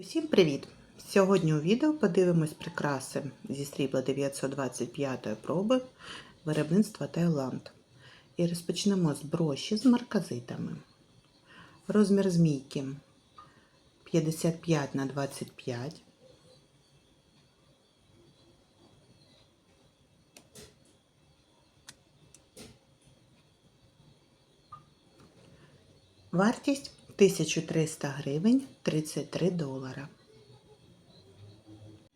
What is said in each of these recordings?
Усім привіт! Сьогодні у відео подивимось прикраси зі срібла 925 проби виробництва Таїланд. І розпочнемо з броші з марказитами. Розмір змійки 55 на 25. Вартість 1300 гривень 33 долара.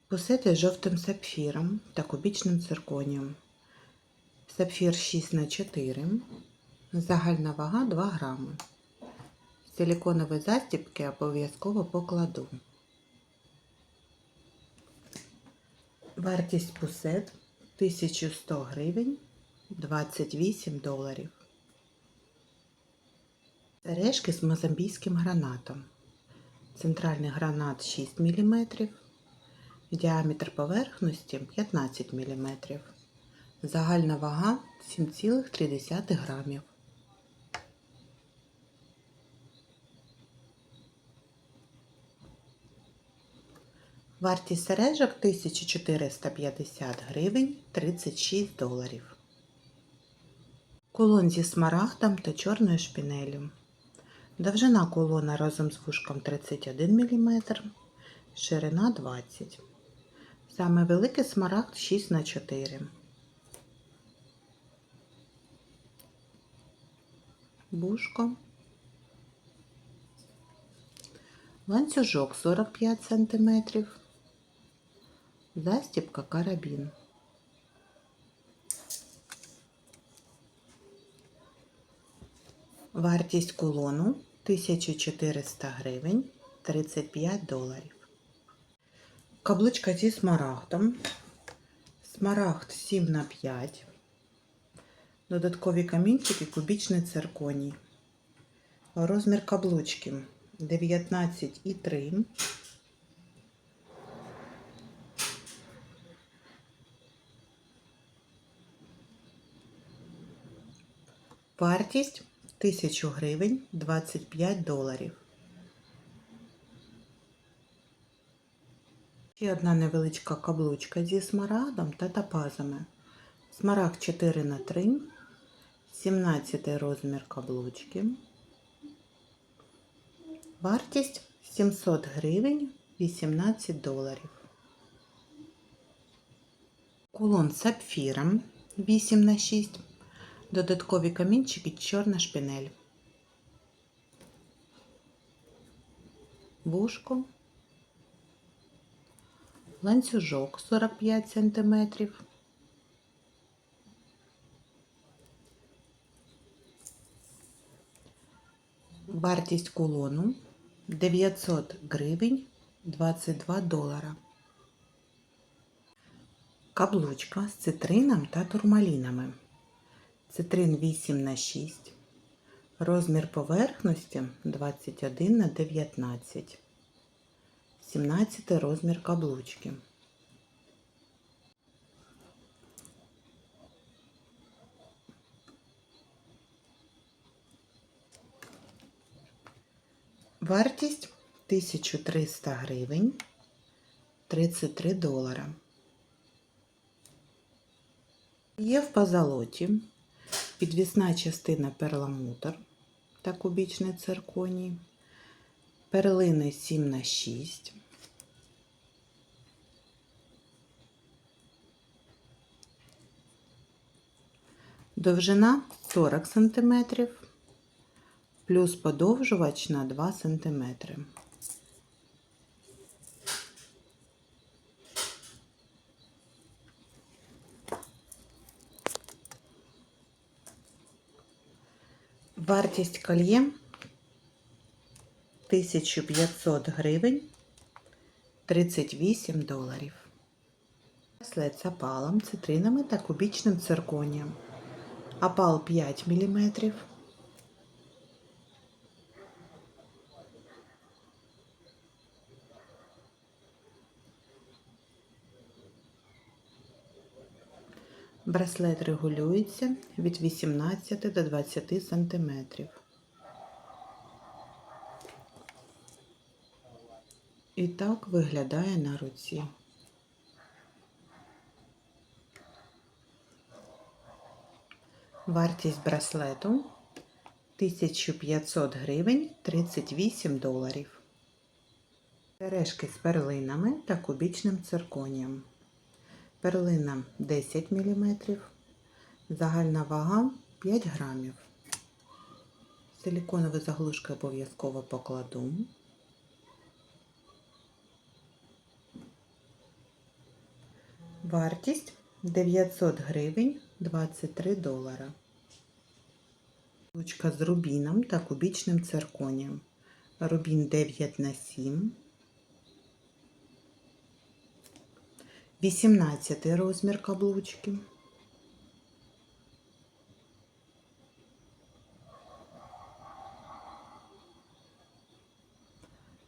Посити з жовтим сапфіром та кубічним цирконієм. Сапфір 6 на 4 Загальна вага 2 грами. Силіконові застібки обов'язково покладу. Вартість пусет 1100 гривень 28 доларів. Сережки з мозамбійським гранатом. Центральний гранат 6 мм, діаметр поверхності 15 мм. Загальна вага 7,3 грамів. Вартість сережок 1450 гривень 36 доларів. Кулон зі смарагдом та чорною шпінелю. Довжина кулона разом з вушком 31 мм, ширина 20 Саме великий смарагд 6 на 4 Бушко. Ланцюжок 45 см. Застібка карабін. Вартість кулону 1400 гривень 35 доларів. Каблучка зі смарагдом. Смарагд 7 на 5. Додаткові камінчики, кубічний цирконій. Розмір каблучки 19,3. Вартість 1000 гривень 25 доларів. Ще одна невеличка каблучка зі смарагдом та топазами. Смарагд 4 на 3 17 розмір каблучки. Вартість 700 гривень 18 доларів. Кулон з сапфіром 8 на 6 Додаткові камінчики чорна шпинель. Вушко. Ланцюжок 45 см. Вартість кулону 900 гривень 22 долара. Каблучка з цитрином та турмалінами. Цитрин 8 на 6. Розмір поверхності 21 на 19. 17 розмір каблучки. Вартість 1300 гривень 33 долара. Є в позолоті підвісна частина перламутр та кубічний цирконій, перлини 7 на 6 довжина 40 см, плюс подовжувач на 2 см. Вартість кольє 1500 гривень 38 доларів. Браслет з опалом, цитринами та кубічним цирконієм. Опал 5 мм. Браслет регулюється від 18 до 20 см. І так виглядає на руці. Вартість браслету 1500 гривень 38 доларів. Сережки з перлинами та кубічним цирконієм. Перлина 10 мм, загальна вага 5 грамів. Силіконові заглушки обов'язково покладу. Вартість 900 гривень 23 долара. Ручка з рубіном та кубічним цирконієм. Рубін 9 на 7. 18 розмір каблучки.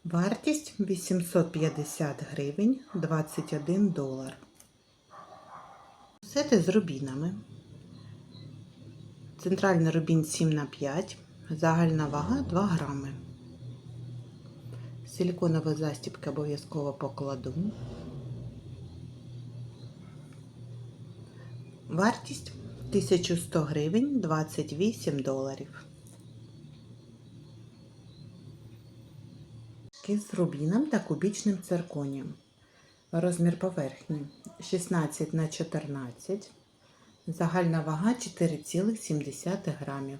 Вартість 850 гривень 21 долар. Сети з рубінами. Центральний рубін 7 на 5, загальна вага 2 грами. Силіконові застібки обов'язково покладу. Вартість 1100 гривень 28 доларів. З рубіном та кубічним цирконієм. Розмір поверхні 16 на 14. Загальна вага 4,7 грамів.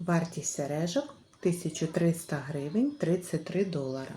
Вартість сережок 1300 гривень 33 долара.